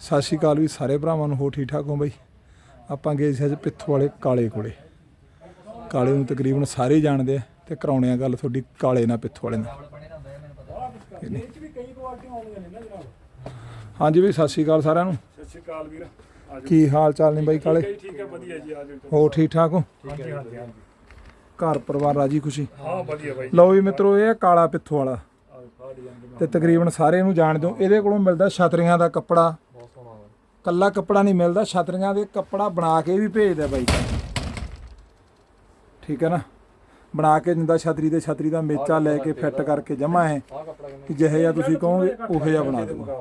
ਸਤਿ ਸ਼੍ਰੀ ਅਕਾਲ ਵੀ ਸਾਰੇ ਭਰਾਵਾਂ ਨੂੰ ਹੋ ਠੀਕ ਠਾਕ ਹੋ ਬਈ? ਆਪਾਂ ਗਏ ਸੀ ਅੱਜ ਪਿੱਥੋਂ ਵਾਲੇ ਕਾਲੇ ਕੋਲੇ। ਕਾਲੇ ਨੂੰ ਤਕਰੀਬਨ ਸਾਰੇ ਜਾਣਦੇ ਆ ਤੇ ਕਰਾਉਣੇ ਆ ਗੱਲ ਤੁਹਾਡੀ ਕਾਲੇ ਨਾਲ ਪਿੱਥੋਂ ਵਾਲੇ ਨਾਲ। ਹਾਂਜੀ ਵੀ ਸਤਿ ਸ਼੍ਰੀ ਅਕਾਲ ਸਾਰਿਆਂ ਨੂੰ। ਸਤਿ ਸ਼੍ਰੀ ਅਕਾਲ ਵੀਰ। ਕੀ ਹਾਲ ਚਾਲ ਨੇ ਬਾਈ ਕਾਲੇ? ਠੀਕ ਹੈ ਵਧੀਆ ਜੀ ਆਜੋ। ਹੋ? ਠੀਕ ਠਾਕ ਹੋ ਹਾਂਜੀ ਹਾਂਜੀ ਹਾਂਜੀ। ਘਰ ਪਰਿਵਾਰ ਰਾਜੀ ਖੁਸ਼ੀ? ਹਾਂ ਵਧੀਆ ਬਾਈ। ਲਓ ਵੀ ਮਿੱਤਰੋ ਇਹ ਕਾਲਾ ਪਿੱਥੋਂ ਵਾਲਾ। ਤੇ ਤਕਰੀਬਨ ਸਾਰੇ ਨੂੰ ਜਾਣਦੇ ਹੋ। ਇਹਦੇ ਕੋਲੋਂ ਮਿਲਦਾ ਛਤਰੀਆਂ ਦਾ ਕੱਪੜਾ ਕੱਲਾ ਕੱਪੜਾ ਨਹੀਂ ਮਿਲਦਾ ਛਤਰੀਆਂ ਦੇ ਕੱਪੜਾ ਬਣਾ ਕੇ ਵੀ ਭੇਜਦਾ ਬਾਈ। ਠੀਕ ਹੈ ਨਾ? ਬਣਾ ਕੇ ਦਿੰਦਾ ਛਤਰੀ ਦੇ ਛਤਰੀ ਦਾ ਮੇਚਾ ਲੈ ਕੇ ਫਿੱਟ ਕਰਕੇ ਜਮਾ ਹੈ ਕਿ ਜਿਹੇ ਜਿਹਾ ਤੁਸੀਂ ਕਹੋਗੇ ਉਹੋ ਜਿਹਾ ਬਣਾ ਦੂੰਗਾ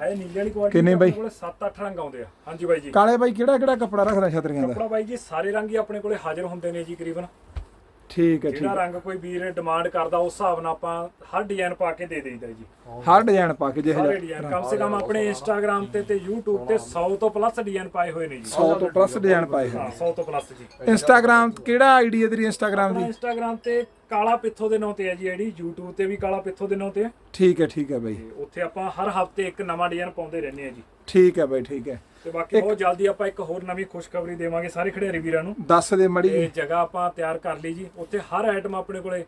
ਹੈ। ਨੀਲੇ ਵਾਲੀ ਕੁਆਲਿਟੀ ਕਿੰਨੇ ਬਾਈ? ਕੋਲੇ 7-8 ਰੰਗ ਆਉਂਦੇ ਆ। ਹਾਂਜੀ ਬਾਈ ਜੀ। ਕਾਲੇ ਬਾਈ ਕਿਹੜਾ ਕਿਹੜਾ ਕੱਪੜਾ ਰੱਖਦਾ ਛਤਰੀਆਂ ਦਾ? ਕੱਪੜਾ ਬਾਈ ਜੀ ਸਾਰੇ ਰੰਗ ਹੀ ਆਪਣੇ ਕੋਲੇ ਹਾਜ਼ਰ ਹੁੰਦੇ ਨੇ ਜੀ ਕਰੀਬਨ ਠੀਕ ਹੈ ਠੀਕ ਜਿਹੜਾ ਹੈ। ਰੰਗ ਕੋਈ ਵੀਰ ਡਿਮਾਂਡ ਕਰਦਾ ਉਸ ਹਿਸਾਬ ਨਾਲ ਆਪਾਂ ਹਰ ਡਿਜ਼ਾਈਨ ਪਾ ਕੇ ਦੇ ਦੇਈਦਾ ਜੀ। ਹਰ ਡਿਜ਼ਾਈਨ ਪਾ ਕੇ ਜਿਹੇ ਸਾਰੇ ਡਿਜ਼ਾਈਨ ਕਮ ਸੇ ਕਮ ਆਪਣੇ ਇੰਸਟਾਗ੍ਰam ਤੇ ਤੇ YouTube ਤੇ 100 ਤੋਂ ਪਲੱਸ ਡਿਜ਼ਾਈਨ ਪਾਏ ਹੋਏ ਨੇ ਜੀ। 100 ਤੋਂ ਪਲੱਸ ਡਿਜ਼ਾਈਨ ਪਾਏ ਹੋਏ ਹਾਂ 100 ਤੋਂ ਪਲੱਸ ਜੀ। ਇੰਸਟਾਗ੍ਰam ਕਿਹੜਾ ਆਈਡੀ ਹੈ ਤੇਰੀ ਇੰਸਟਾਗ੍ਰam ਆਪਣਾ ਦੀ ਇੰਸਟਾਗ੍ਰam ਤੇ ਕਾਲਾ ਪਿੱਥੋ ਦੇ ਨਾਂ ਤੇ ਹੈ ਜੀ ਆਈਡੀ YouTube ਤੇ ਵੀ ਕਾਲਾ ਪਿੱਥੋ ਦੇ ਨਾਂ ਤੇ ਹੈ। ਠੀਕ ਹੈ ਠੀਕ ਹੈ ਬਾਈ। ਤੇ ਉੱਥੇ ਆਪਾਂ ਹਰ ਹਫ਼ਤੇ ਇੱਕ ਨਵਾਂ ਡਿਜ਼ਾਈਨ ਪਾਉਂਦੇ ਰਹਿੰਦੇ ਆ ਜੀ। ਠੀਕ ਹੈ ਬਾਈ ਠੀਕ ਹੈ। ਤੇ ਬਾਕੀ ਬਹੁਤ ਜਲਦੀ ਆਪਾਂ ਇੱਕ ਹੋਰ ਨਵੀਂ ਖੁਸ਼ਖਬਰੀ ਦੇਵਾਂਗੇ ਸਾਰੇ ਖਿਡਾਰੀ ਵੀਰਾਂ ਨੂੰ। ਦੱਸ ਦੇ ਮੜੀ ਇਹ ਜਗ੍ਹਾ ਆਪਾਂ ਤਿਆਰ ਕਰ ਲਈ ਜੀ। ਉੱਥੇ ਹਰ ਆਈਟਮ ਆਪਣੇ ਕੋਲੇ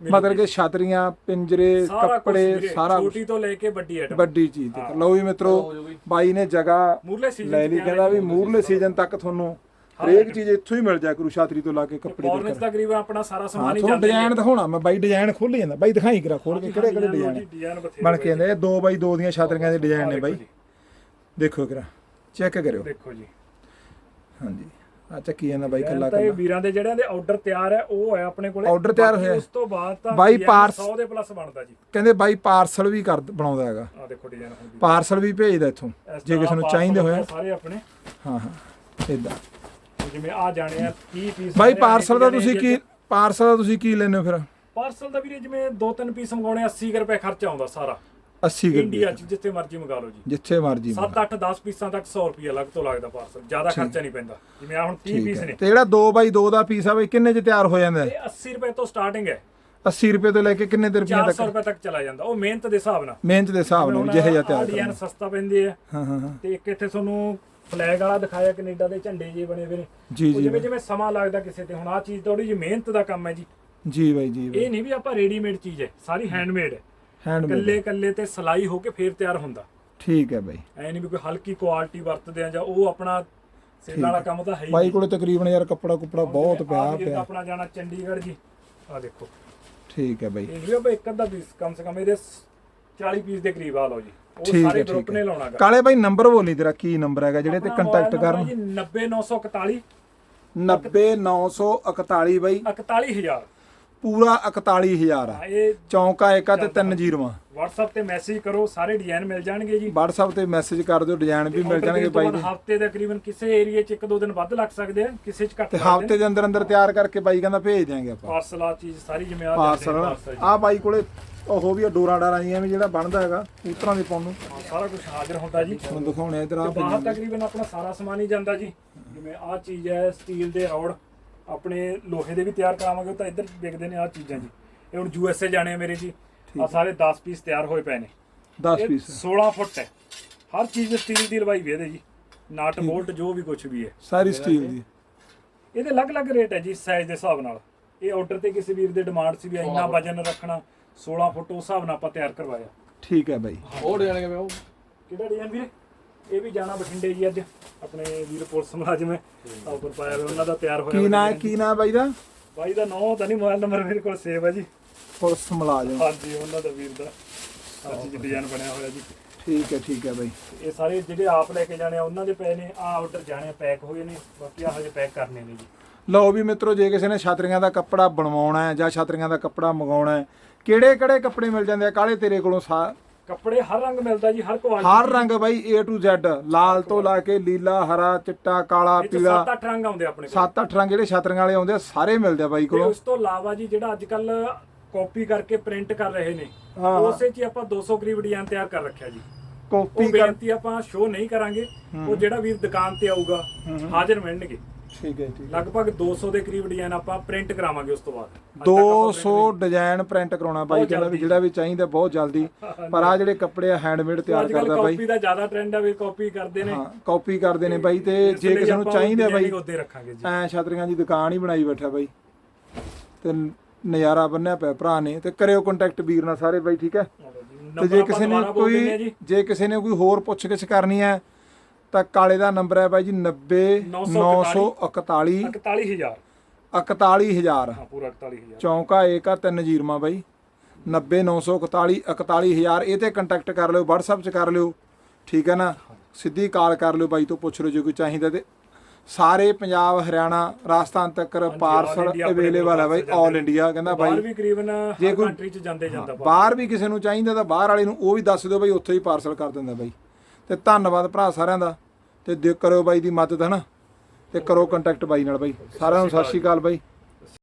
ਮਤਲਬ ਕਿ ਛਤਰੀਆਂ ਪਿੰਜਰੇ ਕੱਪੜੇ ਸਾਰਾ। ਛੋਟੀ ਤੋਂ ਲੈ ਕੇ ਵੱਡੀ ਆਈਟਮ ਵੱਡੀ ਚੀਜ਼ ਤੇ ਲਓ ਵੀ ਮਿੱਤਰੋ ਬਾਈ ਨੇ ਜਗ੍ਹਾ ਮੂਰਲੇ ਸੀਜ਼ਨ ਲੈ ਲਈ ਕਹਿੰਦਾ ਵੀ ਮੂਰਲੇ ਸੀਜ਼ਨ ਤੱਕ ਤੁਹਾਨੂੰ ਹਰੇਕ ਚੀਜ਼ ਇੱਥੋਂ ਹੀ ਮਿਲ ਜਾ ਕਰੂ ਛਾਤਰੀ ਤੋਂ ਲਾ ਕੇ ਕੱਪੜੇ ਦੇ ਫੋਰਨਸ ਤਕਰੀਬਨ ਆਪਣਾ ਸਾਰਾ ਸਮਾਨ ਹੀ ਜਾਂਦਾ ਡਿਜ਼ਾਈਨ ਦਿਖਾਉਣਾ ਮੈਂ ਬਾਈ ਡਿਜ਼ਾਈਨ ਖੋਲ ਜਾਂਦਾ ਬਾਈ ਦਿਖਾਈ ਕਰਾ ਖੋਲ ਕੇ ਕਿਹੜੇ ਕਿਹੜੇ ਡਿਜ਼ਾਈਨ ਬਣ ਕੇ ਆਂਦੇ ਇਹ 2 ਬਾਈ 2 ਦੀਆਂ ਛਾਤਰੀਆਂ ਦੇ ਡਿਜ਼ਾਈਨ ਨੇ ਬਾਈ। ਦੇਖੋ ਕਰਾ ਚੈੱਕ ਕਰਿਓ। ਦੇਖੋ ਜੀ। ਹਾਂਜੀ। ਆ ਚੱਕੀ ਜਾਂਦਾ ਬਾਈ ਕੱਲਾ ਤਾਂ ਇਹ ਕੱਲਾ। ਵੀਰਾਂ ਦੇ ਜਿਹੜਿਆਂ ਦੇ ਆਰਡਰ ਤਿਆਰ ਹੈ ਉਹ ਹੈ ਆਪਣੇ ਕੋਲੇ। Order ਤਿਆਰ ਬਾਕੀ ਹੋਇਆ। ਉਸ ਤੋਂ ਬਾਅਦ ਤਾਂ ਬਾਈ design parts- 100 ਦੇ ਪਲੱਸ ਬਣਦਾ ਜੀ। ਕਹਿੰਦੇ ਬਾਈ ਪਾਰਸਲ ਵੀ ਕਰ ਬਣਾਉਂਦਾ ਹੈਗਾ। ਆ ਦੇਖੋ ਡਿਜ਼ਾਈਨ ਹੁਣ ਵੀ। ਪਾਰਸਲ ਵੀ ਭੇਜਦਾ ਇੱਥੋਂ ਇਸ ਜੇ ਤਰ੍ਹਾਂ ਕਿਸੇ ਨੂੰ parcel ਚਾਹੀਦੇ ਹੋਏ। ਸਾਰੇ ਆਪਣੇ। ਹਾਂ ਹਾਂ। ਇਦਾਂ ਜਿਵੇਂ ਆ ਜਾਣੇ ਆ 30 ਪੀਸ ਬਾਈ ਪਾਰਸਲ ਦਾ ਤੁਸੀਂ ਕੀ ਪਾਰਸਲ ਦਾ ਤੁਸੀਂ ਕੀ ਲੈਂਦੇ ਹੋ ਫਿਰ? ਪਾਰਸਲ ਦਾ ਵੀਰੇ ਜਿਵੇਂ ਦੋ ਤਿੰਨ ਪੀਸ ਮੰਗਾਉਣੇ 80 ਕੁ ਰੁਪਏ ਖਰਚਾ ਆਉਂਦਾ ਸਾਰਾ। 80 ਰੁਪਏ ਇੰਡੀਆ ਚ ਜਿੱਥੇ ਮਰਜ਼ੀ ਮੰਗਾ ਲਓ ਜੀ। ਜਿੱਥੇ ਮਰਜ਼ੀ 7 8 10 ਪੀਸਾਂ ਤੱਕ 100 ਰੁਪਏ ਅਲੱਗ ਤੋਂ ਲੱਗਦਾ ਪਾਰਸਲ ਜ਼ਿਆਦਾ ਖਰਚਾ ਨਹੀਂ ਪੈਂਦਾ। ਜਿਵੇਂ ਆ ਹੁਣ 30 ਪੀਸ ਨੇ। ਤੇ ਜਿਹੜਾ 2 ਬਾਈ 2 ਦਾ ਪੀਸ ਆ ਬਈ ਕਿੰਨੇ ਚ ਤਿਆਰ ਹੋ ਜਾਂਦਾ ਹੈ? ਇਹ 80 ਰੁਪਏ ਤੋਂ ਸਟਾਰਟਿੰਗ ਹੈ। 80 ਰੁਪਏ ਤੋਂ ਲੈ ਕੇ ਕਿੰਨੇ ਦੇ ਰੁਪਈਆਂ 400 ਤੱਕ? ਰੁਪਏ ਤੱਕ ਚਲਾ ਜਾਂਦਾ। ਉਹ ਮਿਹਨਤ ਦੇ ਹਿਸਾਬ ਨਾਲ। ਮਿਹਨਤ ਦੇ ਹਿਸਾਬ ਨਾਲ ਜਿਹੇ ਜਿਹਾ ਤਿਆਰ ਡਿਜ਼ਾਈਨ ਕਰਨਾ। ਸਸਤਾ ਪੈਂਦੇ ਆ। ਹਾਂ ਹਾਂ ਹਾਂ। ਤੇ ਇੱਕ ਇੱਥੇ ਤੁਹਾਨੂੰ ਫਲੈਗ ਵਾਲਾ ਦਿਖਾਇਆ ਕੈਨੇਡਾ ਦੇ ਝੰਡੇ ਜੇ ਬਣੇ ਹੋਏ ਨੇ। ਜੀ ਉਹ ਜੀ। ਜਿਵੇਂ ਜਿਵੇਂ ਸਮਾਂ ਲੱਗਦਾ ਕਿਸੇ ਤੇ। ਹੁਣ ਆ ਚੀਜ਼ ਥੋੜੀ ਜਿਹੀ ਮਿਹਨਤ ਦਾ ਕੰਮ ਹੈ ਜੀ। ਜੀ ਬਾਈ ਜੀ ਇਹ ਨਹੀਂ ਵੀ ਆਪਾਂ ਰੈਡੀਮੇਡ ਚੀਜ਼ ਹੈ। ਸਾਰੀ ਹੈਂਡਮੇਡ ਹੈ। ਹੈਂਡਮੇਡ ਕੱਲੇ ਕੱਲੇ ਤੇ ਸਲਾਈ ਹੋ ਕੇ ਫੇਰ ਤਿਆਰ ਹੁੰਦਾ। ਠੀਕ ਹੈ ਬਾਈ। ਐ ਨਹੀਂ ਵੀ ਕੋਈ ਹਲਕੀ ਕੁਆਲਿਟੀ ਵਰਤਦੇ ਆ ਜਾਂ ਉਹ ਆਪਣਾ ਸੇਲ ਵਾਲਾ ਕੰਮ ਤਾਂ ਹੈ ਹੀ ਬਾਈ ਕੋਲੇ ਤਕਰੀਬਨ ਯਾਰ ਕੱਪੜਾ ਕੁਪੜਾ ਬਹੁਤ ਪਿਆ ਪਿਆ। ਆਪਣਾ ਜਾਣਾ ਚੰਡੀਗੜ੍ਹ ਜੀ ਆ ਦੇਖੋ। ਠੀਕ ਹੈ ਬਾਈ। ਇਹ ਵੀ ਆਪਾਂ ਇੱਕ ਅੱਧਾ ਪੀਸ ਕਮ ਸੇ ਕਮ ਇਹਦੇ 40 ਪੀਸ ਦੇ ਕਰੀਬ ਆ ਲਓ ਜੀ। ਉਹ ਸਾਰੇ ਗਰੁੱਪ ਨੇ ਲਾਉਣਾਗਾ ਕਾਲੇ ਬਾਈ ਨੰਬਰ ਬੋਲੀ ਤੇਰਾ ਕੀ ਨੰਬਰ ਹੈਗਾ ਜਿਹੜੇ ਤੇ ਕੰਟੈਕਟ ਕਰਨ? ਜੀ 90941 90941 ਬਾਈ। 41000 ਪੂਰਾ 41000 ਆ। ਇਹ ਚੌਂਕਾ ਏਕਾ ਤੇ ਤਿੰਨ ਜੀਰਵਾਂ WhatsApp ਤੇ ਮੈਸੇਜ ਕਰੋ ਸਾਰੇ ਡਿਜ਼ਾਈਨ ਮਿਲ ਜਾਣਗੇ ਜੀ। WhatsApp ਤੇ ਮੈਸੇਜ ਕਰ ਦਿਓ ਡਿਜ਼ਾਈਨ ਵੀ ਮਿਲ ਜਾਣਗੇ ਬਾਈ ਦੇ। ਹਫ਼ਤੇ ਦੇ ਤਕਰੀਬਨ ਕਿਸੇ ਏਰੀਆ 'ਚ ਇੱਕ ਦੋ ਦਿਨ ਵੱਧ ਲੱਗ ਸਕਦੇ ਆ ਕਿਸੇ 'ਚ ਘੱਟ ਤੇ ਹਫ਼ਤੇ ਦੇ ਅੰਦਰ ਅੰਦਰ ਤਿਆਰ ਕਰਕੇ ਬਾਈ ਕਹਿੰਦਾ ਭੇਜ ਦਿਆਂਗੇ ਆਪਾਂ। ਪਾਰਸਲ ਆ ਚੀਜ਼ ਸਾਰੀ ਜਿਵੇਂ ਆ ਪਾਰਸਲ ਆ ਬਾਈ ਕੋਲੇ ਉਹ ਵੀ ਆ ਡੋਰਾ ਡਾਰਾਂ ਜੀਆਂ ਵੀ ਜਿਹੜਾ ਬਣਦਾ ਹੈਗਾ ਉਤਰਾਂ ਦੇ ਪਾਉਣ ਨੂੰ। ਸਾਰਾ ਕੁਝ ਹਾਜ਼ਰ ਹੁੰਦਾ ਜੀ। ਤੁਹਾਨੂੰ ਦਿਖਾਉਣੇ ਇਧਰ ਆ ਬਾਹਰ ਤਕਰੀਬਨ ਆਪਣਾ ਸਾਰਾ ਸਮਾਨ ਹੀ ਜਾਂਦਾ ਜੀ। ਜਿਵੇਂ ਆਹ ਚੀਜ਼ ਹੈ ਸਟੀਲ ਦੇ ਰੌਡ। ਆਪਣੇ ਲੋਹੇ ਦੇ ਵੀ ਤਿਆਰ ਕਰਾਵਾਂਗੇ ਉਹ ਤਾਂ ਇੱਧਰ ਵਿਕਦੇ ਨੇ ਆਹ ਚੀਜ਼ਾਂ ਜੀ। ਇਹ ਹੁਣ ਯੂ ਐਸ ਏ ਜਾਣੇ ਆ ਮੇਰੇ ਜੀ। ਆ ਸਾਰੇ 10 ਪੀਸ ਤਿਆਰ ਹੋਏ ਪਏ ਨੇ। 10 ਇਹ ਪੀਸ 16 ਫੁੱਟ ਹੈ। ਹਰ ਚੀਜ਼ ਸਟੀਲ ਦੀ ਲਵਾਈ ਵੀ ਇਹਦੇ ਜੀ। ਨਟ ਬੋਲਟ ਜੋ ਵੀ ਕੁਝ ਵੀ ਹੈ। ਸਾਰੀ ਸਟੀਲ ਦੀ। ਇਹਦੇ ਅਲੱਗ-ਅਲੱਗ ਰੇਟ ਹੈ ਜੀ ਸਾਈਜ਼ ਦੇ ਹਿਸਾਬ ਨਾਲ। ਇਹ ਆਰਡਰ ਤੇ ਕਿਸੇ ਵੀਰ ਦੇ ਡਿਮਾਂਡ ਸੀ ਵੀ ਇੰਨਾ ਵਜਨ ਰੱਖਣਾ 16 ਫੁੱਟ ਉਸ ਹਿਸਾਬ ਨਾਲ ਆਪਾਂ ਤਿਆਰ ਕਰਵਾਇਆ। ਠੀਕ ਹੈ ਬਾਈ। ਉਹ ਡਿਜ਼ਾਈਨ ਕਿਵੇਂ ਉਹ ਕਿਹੜਾ ਡਿਜ਼ਾਈਨ ਵੀਰੇ? ਇਹ ਵੀ ਜਾਣਾ ਬਠਿੰਡੇ ਜੀ ਅੱਜ ਆਪਣੇ ਵੀਰ ਪੁਲਿਸ ਮੁਲਾਜ਼ਮ ਹੈ। ਆਹ ਉੱਪਰ ਪਾਇਆ ਹੋਇਆ ਉਹਨਾਂ ਦਾ ਤਿਆਰ ਹੋਇਆ ਕੀ ਨਾਂ। ਕੀ ਨਾਂ ਬਾਈ ਦਾ? ਬਾਈ ਦਾ ਨਾਮ ਤਾਂ ਨਹੀਂ ਮੋਬਾਈਲ ਨੰਬਰ ਮੇਰੇ ਕੋਲ ਸੇਵ ਹੈ ਜੀ। ਪੁਲਿਸ ਮੁਲਾਜ਼ਮ। ਹਾਂਜੀ ਉਹਨਾਂ ਦਾ ਵੀਰ ਦਾ। ਆਹ ਜੀ ਡਿਜ਼ਾਈਨ ਬਣਿਆ ਹੋਇਆ ਜੀ। ਠੀਕ ਹੈ ਠੀਕ ਹੈ ਬਾਈ। ਇਹ ਸਾਰੇ ਜਿਹੜੇ ਆਪ ਲੈ ਕੇ ਜਾਣੇ ਆ ਉਹਨਾਂ ਦੇ ਪਏ ਨੇ ਆ ਆਰਡਰ ਜਾਣੇ ਪੈਕ ਹੋਏ ਨੇ ਬਾਕੀ ਆ ਹਜੇ ਪੈਕ ਕਰਨੇ ਨੇ ਜੀ। ਲਓ ਵੀ ਮਿੱਤਰੋ ਜੇ ਕਿਸੇ ਨੇ ਛਾਤਰੀਆਂ ਦਾ ਕੱਪੜਾ ਬਣਵਾਉਣਾ ਹੈ ਜਾਂ ਛਾਤਰੀਆਂ ਦਾ ਕੱਪੜਾ ਮੰਗਾਉਣਾ ਹੈ ਕਿਹੜੇ ਕਿਹੜੇ ਕੱਪੜੇ ਮਿਲ ਜਾਂਦੇ ਆ? ਕਾਲੇ ਤੇਰੇ ਕੋਲੋਂ ਸਾ- ਕੱਪੜੇ ਹਰ ਰੰਗ ਮਿਲਦਾ ਜੀ ਹਰ ਕੁਆਲਿਟੀ ਹਰ ਰੰਗ ਬਾਈ A to Z ਲਾਲ ਤੋਂ ਲਾ ਕੇ ਲੀਲਾ ਹਰਾ ਚਿੱਟਾ ਕਾਲਾ ਪੀਲਾ। 7-8 ਰੰਗ ਆਉਂਦੇ ਆਪਣੇ ਕੋਲ। ਸੱਤ ਅੱਠ ਰੰਗ ਜਿਹੜੇ ਛਾਤਰੀਆਂ ਵਾਲੇ ਆਉਂਦੇ ਆ ਸਾਰੇ ਮਿਲਦੇ ਆ ਬਾਈ ਕੋਲੋਂ। ਉਸ ਤੋਂ ਇਲਾਵਾ ਜੀ ਜਿਹੜਾ ਅੱਜ ਕੱਲ ਕਾਪੀ ਕਰਕੇ ਪ੍ਰਿੰਟ ਕਰ ਰਹੇ ਨੇ। ਉਸੇ 'ਚ ਹੀ ਆਪਾਂ 200 ਕਰੀਬ ਡਿਜ਼ਾਈਨ ਤਿਆਰ ਕਰ ਰੱਖਿਆ ਜੀ। ਕਾਪੀ ਉਹ ਕਰ ਬੇਨਤੀ ਆਪਾਂ ਸ਼ੋ ਨਹੀਂ ਕਰਾਂਗੇ ਉਹ ਜਿਹੜਾ ਵੀਰ ਦੁਕਾਨ ਤੇ ਆਊਗਾ ਹਾਜ਼ਰ ਮਿਲਣਗੇ। ਠੀਕ ਹੈ ਠੀਕ ਲਗਭਗ 200 ਦੇ ਕਰੀਬ ਡਿਜ਼ਾਈਨ ਆਪਾਂ ਪ੍ਰਿੰਟ ਕਰਾਵਾਂਗੇ ਉਸ ਤੋਂ ਬਾਅਦ। ਅੱਜ ਤੱਕ 200 ਡਿਜ਼ਾਈਨ ਪ੍ਰਿੰਟ ਕਰਾਉਣਾ ਬਾਈ ਬਹੁਤ ਕਹਿੰਦਾ ਵੀ ਜਲਦੀ। ਜਿਹੜਾ ਵੀ ਚਾਹੀਦਾ ਬਹੁਤ ਜਲਦੀ। ਪਰ ਆ ਜਿਹੜੇ ਕੱਪੜੇ ਆ ਹੈਂਡਮੇਡ ਤਿਆਰ ਅੱਜ ਕੱਲ ਕਰਦਾ ਬਾਈ। ਕਾਪੀ ਦਾ ਜ਼ਿਆਦਾ ਟ੍ਰੈਂਡ ਹੈ ਵੀ ਕਾਪੀ ਕਰਦੇ ਨੇ। ਹਾਂ ਕਾਪੀ ਕਰਦੇ ਨੇ ਬਾਈ ਤੇ ਇਸ ਜੇ ਲਈ ਕਿਸੇ ਨੂੰ ਆਪਾਂ ਚਾਹੀਦਾ ਬਾਈ designing ਉੱਤੇ ਰੱਖਾਂਗੇ ਜੀ। ਐ ਛਤਰੀਆਂ ਦੀ ਦੁਕਾਨ ਹੀ ਬਣਾਈ ਬੈਠਾ ਬਾਈ। ਤੇ ਨਜ਼ਾਰਾ ਬੰਨਿਆ ਪਿਆ ਭਰਾ ਨੇ ਤੇ ਕਰਿਓ ਕੰਟੈਕਟ ਵੀਰ ਨਾਲ ਸਾਰੇ ਬਾਈ ਠੀਕ ਹੈ? ਤੇ ਜੇ ਕਿਸੇ ਨੇ ਕੋਈ ਜੇ। ਕਿਸੇ ਨੇ ਕੋਈ ਹੋਰ ਪੁੱਛ ਗਿੱਛ ਕਰਨੀ ਹੈ ਤਾਂ ਕਾਲੇ ਦਾ ਨੰਬਰ ਹੈ ਬਾਈ ਜੀ 90 941 41000 41000 ਹਾਂ ਪੂਰਾ 41000 ਚੌਂਕਾ ਏਕਾ ਤਿੰਨ ਜੀਰਮਾ ਬਾਈ। 90 941 41000 ਇਹ ਤੇ ਕੰਟੈਕਟ ਕਰ ਲਿਓ WhatsApp 'ਚ ਕਰ ਲਿਓ। ਠੀਕ ਹੈ ਨਾ? ਸਿੱਧੀ ਕਾਲ ਕਰ ਲਿਓ ਬਾਈ ਤੋਂ ਪੁੱਛ ਲਓ ਜੇ ਕੋਈ ਚਾਹੀਦਾ ਤੇ। ਸਾਰੇ ਪੰਜਾਬ ਹਰਿਆਣਾ ਰਾਜਸਥਾਨ ਤੱਕ ਪਾਰਸਲ ਅਵੇਲੇਬਲ ਹੈ ਬਾਈ ਆਲ ਇੰਡੀਆ ਕਹਿੰਦਾ ਬਾਹਰ ਬਾਈ। ਵੀ ਕਰੀਬਨ ਹਰ ਕੰਟਰੀ ਚ ਜਾਂਦੇ ਜਾਂਦਾ ਬਾਹਰ। ਬਾਹਰ ਵੀ ਕਿਸੇ ਨੂੰ ਚਾਹੀਦਾ ਤਾਂ ਬਾਹਰ ਵਾਲੇ ਨੂੰ ਉਹ ਵੀ ਦੱਸ ਦਿਓ ਬਾਈ ਉੱਥੇ ਹੀ ਪਾਰਸਲ ਕਰ ਦਿੰਦਾ ਬਾਈ। ਤੇ ਧੰਨਵਾਦ ਭਰਾ ਸਾਰਿਆਂ ਦਾ। ਤੇ ਦਿਓ ਕਰੋ ਬਾਈ ਦੀ ਮਦਦ, ਹਨਾ? ਤੇ ਕਰੋ ਕੰਟੈਕਟ ਬਾਈ ਨਾਲ ਬਾਈ। ਸਾਰਿਆਂ ਨੂੰ ਸਤਿ ਸ਼੍ਰੀ ਅਕਾਲ ਬਾਈ।